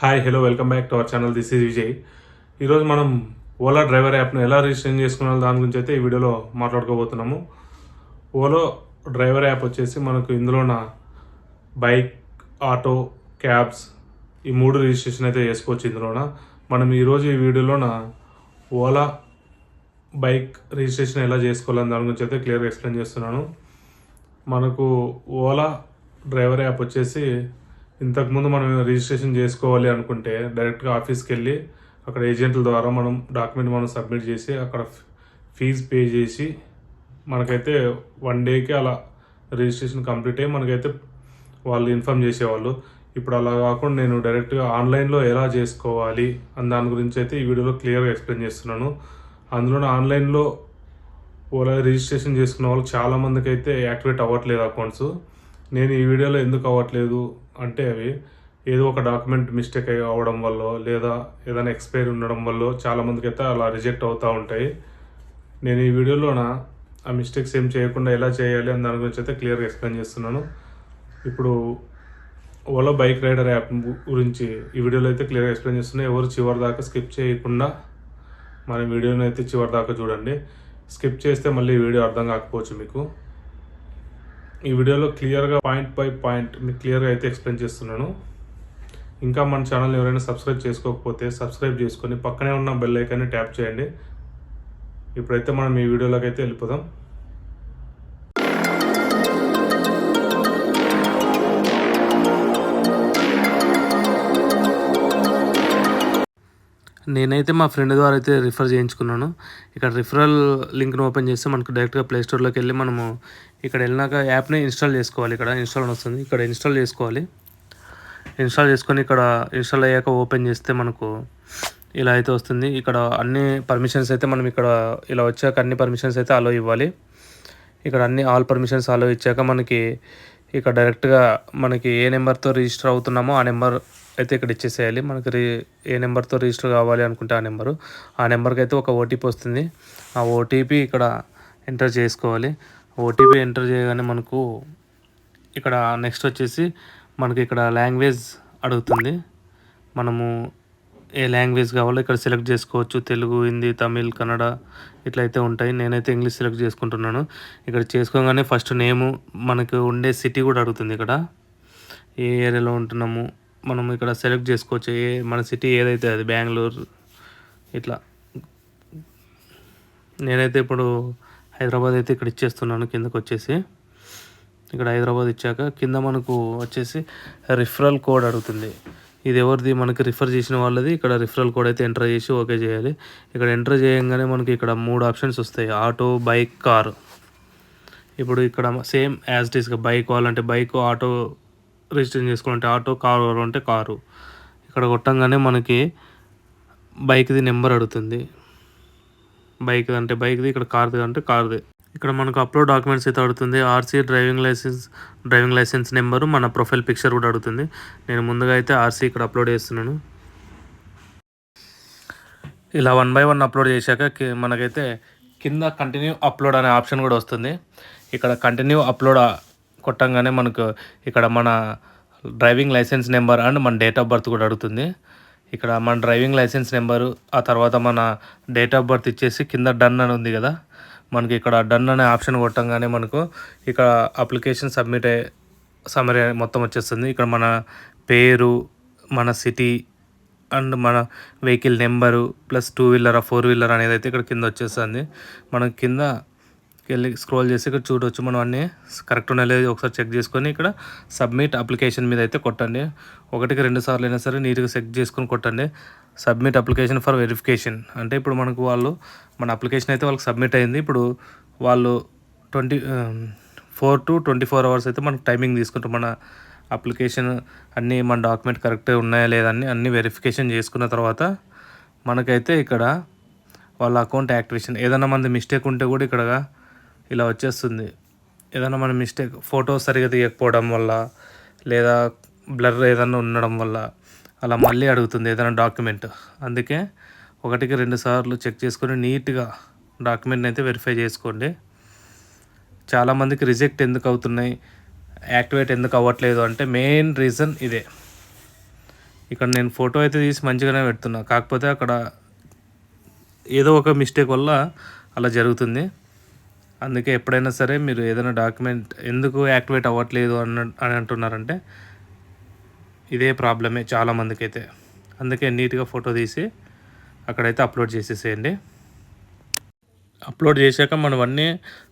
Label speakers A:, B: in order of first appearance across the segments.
A: Hi hello welcome back to our channel this is Vijay ఈరోజు మనం Ola driver యాప్ను ఎలా రిజిస్ట్రేషన్ చేసుకున్నాం దాని గురించి అయితే ఈ వీడియోలో మాట్లాడుకోబోతున్నాము. ఓలో డ్రైవర్ యాప్ వచ్చేసి మనకు ఇందులోన బైక్ ఆటో క్యాబ్స్ ఈ మూడు రిజిస్ట్రేషన్ అయితే చేసుకోవచ్చు ఇందులోన. మనం ఈరోజు ఈ వీడియోలోన ఓలా బైక్ రిజిస్ట్రేషన్ ఎలా చేసుకోవాలని దాని గురించి అయితే క్లియర్గా ఎక్స్ప్లెయిన్ చేస్తున్నాను. మనకు ఓలా డ్రైవర్ యాప్ వచ్చేసి ఇంతకుముందు మనం రిజిస్ట్రేషన్ చేసుకోవాలి అనుకుంటే డైరెక్ట్గా ఆఫీస్కి వెళ్ళి అక్కడ ఏజెంట్ల ద్వారా మనం డాక్యుమెంట్ మనం సబ్మిట్ చేసి అక్కడ ఫీజు పే చేసి మనకైతే వన్ డేకి అలా రిజిస్ట్రేషన్ కంప్లీట్ అయ్యి మనకైతే వాళ్ళు ఇన్ఫామ్ చేసేవాళ్ళు. ఇప్పుడు అలా కాకుండా నేను డైరెక్ట్గా ఆన్లైన్లో ఎలా చేసుకోవాలి అని దాని గురించి అయితే ఈ వీడియోలో క్లియర్గా ఎక్స్ప్లెయిన్ చేస్తున్నాను. అందులోనే ఆన్లైన్లో ఓలా రిజిస్ట్రేషన్ చేసుకున్న వాళ్ళు చాలామందికి అయితే యాక్టివేట్ అవ్వట్లేదు అకౌంట్స్. నేను ఈ వీడియోలో ఎందుకు అవ్వట్లేదు? అంటే అవి ఏదో ఒక డాక్యుమెంట్ మిస్టేక్ అయ్యి అవ్వడం వల్ల లేదా ఏదైనా ఎక్స్పైరీ ఉండడం వల్ల చాలా మందికి అయితే అలా రిజెక్ట్ అవుతూ ఉంటాయి. నేను ఈ వీడియోలోన ఆ మిస్టేక్స్ ఏం చేయకుండా ఎలా చేయాలి అని దాని గురించి అయితే క్లియర్గా ఎక్స్ప్లెయిన్ చేస్తున్నాను. ఇప్పుడు ఓలా బైక్ రైడర్ యాప్ గురించి ఈ వీడియోలో అయితే క్లియర్గా ఎక్స్ప్లెయిన్ చేస్తున్నాను ఎవరు చివరి దాకా స్కిప్ చేయకుండా మన వీడియోని అయితే చివరి దాకా చూడండి. స్కిప్ చేస్తే మళ్ళీ వీడియో అర్థం కాకపోవచ్చు మీకు. ఈ వీడియోలో క్లియర్గా పాయింట్ బై పాయింట్ మీకు క్లియర్గా అయితే ఎక్స్ప్లెయిన్ చేస్తున్నాను. ఇంకా మన ఛానల్ ఎవరైనా సబ్స్క్రైబ్ చేసుకోకపోతే సబ్స్క్రైబ్ చేసుకొని పక్కనే ఉన్న బెల్ ఐకాన్ని ట్యాప్ చేయండి. ఇప్పుడైతే మనం ఈ వీడియోలోకి అయితే వెళ్ళిపోదాం.
B: నేనైతే మా ఫ్రెండ్ ద్వారా అయితే రిఫర్ చేయించుకున్నాను. ఇక్కడ రిఫరల్ లింక్ను ఓపెన్ చేస్తే మనకు డైరెక్ట్గా ప్లేస్టోర్లోకి వెళ్ళి మనము ఇక్కడ వెళ్ళినాక యాప్ని ఇన్స్టాల్ చేసుకోవాలి. ఇక్కడ ఇన్స్టాల్ వస్తుంది. ఇక్కడ ఇన్స్టాల్ చేసుకోవాలి. ఇన్స్టాల్ చేసుకొని ఇక్కడ ఇన్స్టాల్ అయ్యాక ఓపెన్ చేస్తే మనకు ఇలా అయితే వస్తుంది. ఇక్కడ అన్ని పర్మిషన్స్ అయితే మనం ఇక్కడ ఇలా వచ్చాక అన్ని పర్మిషన్స్ అయితే అలో ఇవ్వాలి. ఇక్కడ అన్ని ఆల్ పర్మిషన్స్ అలో ఇచ్చాక మనకి ఇక్కడ డైరెక్ట్గా మనకి ఏ నెంబర్తో రిజిస్టర్ అవుతున్నామో ఆ నెంబర్ అయితే ఇక్కడ ఇచ్చేసేయాలి. మనకి రి ఏ నెంబర్తో రిజిస్టర్ కావాలి అనుకుంటే ఆ నెంబరు. ఆ నెంబర్కి అయితే ఒక ఓటీపీ వస్తుంది. ఆ ఓటీపీ ఇక్కడ ఎంటర్ చేసుకోవాలి. ఓటీపీ ఎంటర్ చేయగానే మనకు ఇక్కడ నెక్స్ట్ వచ్చేసి మనకి ఇక్కడ లాంగ్వేజ్ అడుగుతుంది. మనము ఏ లాంగ్వేజ్ కావాలో ఇక్కడ సెలెక్ట్ చేసుకోవచ్చు. తెలుగు హిందీ తమిళ్ కన్నడ ఇట్లా అయితే ఉంటాయి. నేనైతే ఇంగ్లీష్ సెలెక్ట్ చేసుకుంటున్నాను. ఇక్కడ చేసుకోగానే ఫస్ట్ నేము మనకు ఉండే సిటీ కూడా అడుగుతుంది ఇక్కడ. ఏ ఏరియాలో ఉంటున్నాము? మనం ఇక్కడ సెలెక్ట్ చేసుకోవచ్చు. ఏ మన సిటీ ఏదైతే అది బెంగళూరు ఇట్లా. నేనైతే ఇప్పుడు హైదరాబాద్ అయితే ఇక్కడ ఇచ్చేస్తున్నాను కిందకు వచ్చేసి. ఇక్కడ హైదరాబాద్ ఇచ్చాక కింద మనకు వచ్చేసి రిఫరల్ కోడ్ అడుగుతుంది. ఇది ఎవరిది? మనకి రిఫర్ చేసిన వాళ్ళది. ఇక్కడ రిఫరల్ కోడ్ అయితే ఎంటర్ చేసి ఓకే చేయాలి. ఇక్కడ ఎంటర్ చేయగానే మనకి ఇక్కడ మూడు ఆప్షన్స్ వస్తాయి. ఆటో బైక్ కారు ఇప్పుడు ఇక్కడ సేమ్ యాజ్ ఇట్ ఈస్గా బైక్ కావాలంటే బైక్ ఆటో రిజిస్ట్రేషన్ చేసుకోవాలంటే ఆటో కారు అంటే కారు. ఇక్కడ కొట్టంగానే మనకి బైక్ది నెంబర్ అడుగుతుంది. బైక్ అంటే బైక్ది ఇక్కడ కార్ది అంటే కార్ది ఇక్కడ మనకు అప్లోడ్ డాక్యుమెంట్స్ అయితే అడుగుతుంది. RC driving licence driving licence number మన ప్రొఫైల్ పిక్చర్ కూడా అడుగుతుంది. నేను ముందుగా అయితే ఆర్సీ ఇక్కడ అప్లోడ్ చేస్తున్నాను. ఇలా వన్ బై వన్ అప్లోడ్ చేశాక మనకైతే కింద కంటిన్యూ అప్లోడ్ అనే ఆప్షన్ కూడా వస్తుంది. ఇక్కడ కంటిన్యూ అప్లోడ్ కొట్టంగానే మనకు ఇక్కడ మన డ్రైవింగ్ లైసెన్స్ నెంబర్ అండ్ మన డేట్ ఆఫ్ బర్త్ కూడా అడుగుతుంది. ఇక్కడ మన డ్రైవింగ్ లైసెన్స్ నెంబరు ఆ తర్వాత మన డేట్ ఆఫ్ బర్త్ ఇచ్చేసి కింద డన్ అని ఉంది కదా. మనకి ఇక్కడ డన్ అనే ఆప్షన్ కొట్టంగానే మనకు ఇక్కడ అప్లికేషన్ సబ్మిట్ అయ్యే సమరీ మొత్తం వచ్చేస్తుంది. ఇక్కడ మన పేరు మన సిటీ అండ్ మన vehicle number plus two wheeler four wheeler అనేది అయితే ఇక్కడ కింద వచ్చేస్తుంది. మనం కింద వెళ్ళి స్క్రోల్ చేసి ఇక్కడ చూడవచ్చు మనం అన్నీ. కరెక్ట్ ఉన్నాయి లేదు ఒకసారి చెక్ చేసుకొని ఇక్కడ సబ్మిట్ అప్లికేషన్ మీద అయితే కొట్టండి. ఒకటికి రెండు సార్లు అయినా సరే నీట్గా చెక్ చేసుకొని కొట్టండి. సబ్మిట్ అప్లికేషన్ ఫర్ వెరిఫికేషన్ అంటే ఇప్పుడు మనకు వాళ్ళు మన అప్లికేషన్ అయితే వాళ్ళకి సబ్మిట్ అయింది. ఇప్పుడు వాళ్ళు twenty four to twenty four hours అయితే మనకు టైమింగ్ తీసుకుంటాం మన అప్లికేషన్ అన్నీ మన డాక్యుమెంట్ కరెక్ట్గా ఉన్నాయా లేదా అని అన్నీ వెరిఫికేషన్ చేసుకున్న తర్వాత మనకైతే ఇక్కడ వాళ్ళ అకౌంట్ యాక్టివేషన్ ఏదైనా మంది మిస్టేక్ ఉంటే కూడా ఇక్కడ ఇలా వచ్చేస్తుంది. ఏదైనా మన మిస్టేక్ ఫోటో సరిగా తీయకపోవడం వల్ల లేదా బ్లర్ ఏదైనా ఉండడం వల్ల అలా మళ్ళీ అడుగుతుంది ఏదైనా డాక్యుమెంట్. అందుకే ఒకటికి రెండు సార్లు చెక్ చేసుకొని నీట్గా డాక్యుమెంట్ని అయితే వెరిఫై చేసుకోండి. చాలామందికి రిజెక్ట్ ఎందుకు అవుతున్నాయి యాక్టివేట్ ఎందుకు అవ్వట్లేదు అంటే మెయిన్ రీజన్ ఇదే. ఇక్కడ నేను ఫోటో అయితే తీసి మంచిగానే పెడుతున్నా కాకపోతే అక్కడ ఏదో ఒక మిస్టేక్ వల్ల అలా జరుగుతుంది. అందుకే ఎప్పుడైనా సరే మీరు ఏదైనా డాక్యుమెంట్ ఎందుకు యాక్టివేట్ అవ్వట్లేదు అన్న అని అంటున్నారంటే ఇదే ప్రాబ్లమే చాలామందికి అయితే అందుకే నీట్గా ఫోటో తీసి అక్కడైతే అప్లోడ్ చేసేసేయండి. అప్లోడ్ చేశాక మనం అన్నీ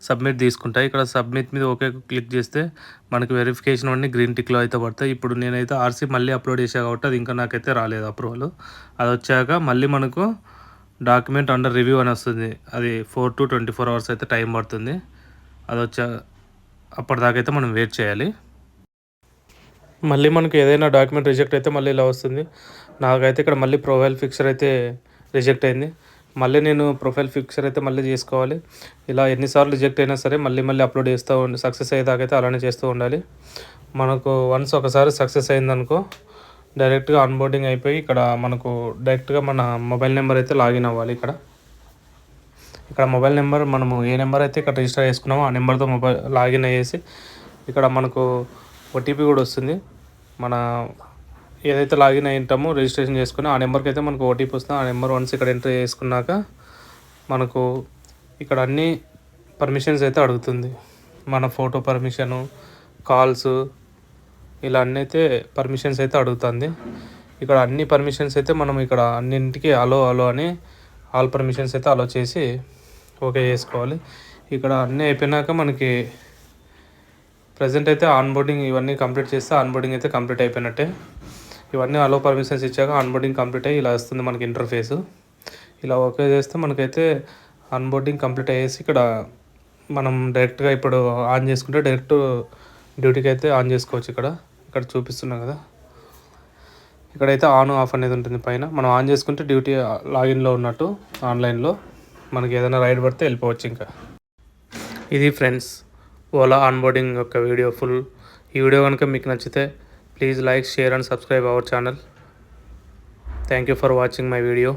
B: సబ్మిట్ తీసుకుంటాయి ఇక్కడ సబ్మిట్ మీద ఓకే క్లిక్ చేస్తే మనకి వెరిఫికేషన్ అన్నీ గ్రీన్ టిక్లో అయితే పడతాయి. ఇప్పుడు నేనైతే ఆర్సీ మళ్ళీ అప్లోడ్ చేశా కాబట్టి అది ఇంకా నాకైతే రాలేదు అప్రూవల్. అది వచ్చాక మళ్ళీ మనకు డాక్యుమెంట్ అండర్ రివ్యూ అని వస్తుంది. అది four to twenty four hours అయితే టైం పడుతుంది. అది వచ్చా అప్పటిదాకా అయితే మనం వెయిట్ చేయాలి. మళ్ళీ మనకి ఏదైనా డాక్యుమెంట్ రిజెక్ట్ అయితే మళ్ళీ ఇలా వస్తుంది. నాకైతే ఇక్కడ మళ్ళీ ప్రొఫైల్ ఫిక్చర్ అయితే రిజెక్ట్ అయింది. మళ్ళీ నేను ప్రొఫైల్ ఫిక్చర్ అయితే మళ్ళీ చేసుకోవాలి. ఇలా ఎన్నిసార్లు రిజెక్ట్ అయినా సరే మళ్ళీ మళ్ళీ అప్లోడ్ చేస్తూ ఉండి సక్సెస్ అయ్యేదాకైతే అలానే చేస్తూ ఉండాలి. మనకు వన్స్ ఒకసారి సక్సెస్ అయిందనుకో డైరెక్ట్గా అన్బోర్డింగ్ అయిపోయి ఇక్కడ మనకు డైరెక్ట్గా మన మొబైల్ నెంబర్ అయితే లాగిన్ అవ్వాలి ఇక్కడ. ఇక్కడ మొబైల్ నెంబర్ మనము ఏ నెంబర్ అయితే ఇక్కడ రిజిస్టర్ చేసుకున్నామో ఆ నెంబర్తో మొబైల్ లాగిన్ అయ్యేసి ఇక్కడ మనకు ఓటీపీ కూడా వస్తుంది. మన ఏదైతే లాగిన్ అయి ఉంటామో రిజిస్ట్రేషన్ చేసుకుని ఆ నెంబర్కి అయితే మనకు ఓటీపీ వస్తుంది. ఆ నెంబర్ వన్స్ ఇక్కడ ఎంటర్ చేసుకున్నాక మనకు ఇక్కడ అన్ని పర్మిషన్స్ అయితే అడుగుతుంది. మన ఫోటో పర్మిషను కాల్స్ ఇలా అన్నీ అయితే పర్మిషన్స్ అయితే అడుగుతుంది. ఇక్కడ అన్ని పర్మిషన్స్ అయితే మనం ఇక్కడ అన్నింటికి అలో అలో అని ఆల్ పర్మిషన్స్ అయితే అలో చేసి ఓకే చేసుకోవాలి. ఇక్కడ అన్నీ అయిపోయినాక మనకి ప్రజెంట్ అయితే ఆన్బోర్డింగ్ ఇవన్నీ కంప్లీట్ చేస్తే ఆన్ బోర్డింగ్ అయితే కంప్లీట్ అయిపోయినట్టే. ఇవన్నీ అలో పర్మిషన్స్ ఇచ్చాక ఆన్బోర్డింగ్ కంప్లీట్ అయ్యి ఇలా వస్తుంది మనకి ఇంటర్ఫేస్ ఇలా ఓకే చేస్తే మనకైతే ఆన్బోర్డింగ్ కంప్లీట్ అయ్యేసి ఇక్కడ మనం డైరెక్ట్గా ఇప్పుడు ఆన్ చేసుకుంటే డైరెక్ట్ డ్యూటీకి అయితే ఆన్ చేసుకోవచ్చు ఇక్కడ. ఇక్కడ చూపిస్తున్నాం కదా. ఇక్కడైతే ఆన్ ఆఫ్ అనేది ఉంటుంది పైన. మనం ఆన్ చేసుకుంటే డ్యూటీ లాగిన్లో ఉన్నట్టు ఆన్లైన్లో మనకి ఏదైనా రైడ్ పడితే వెళ్ళిపోవచ్చు ఇంకా. ఇది ఫ్రెండ్స్ ఓలా ఆన్బోర్డింగ్ యొక్క వీడియో ఫుల్. ఈ వీడియో కనుక మీకు నచ్చితే please like share and subscribe our channel. Thank you for watching my video.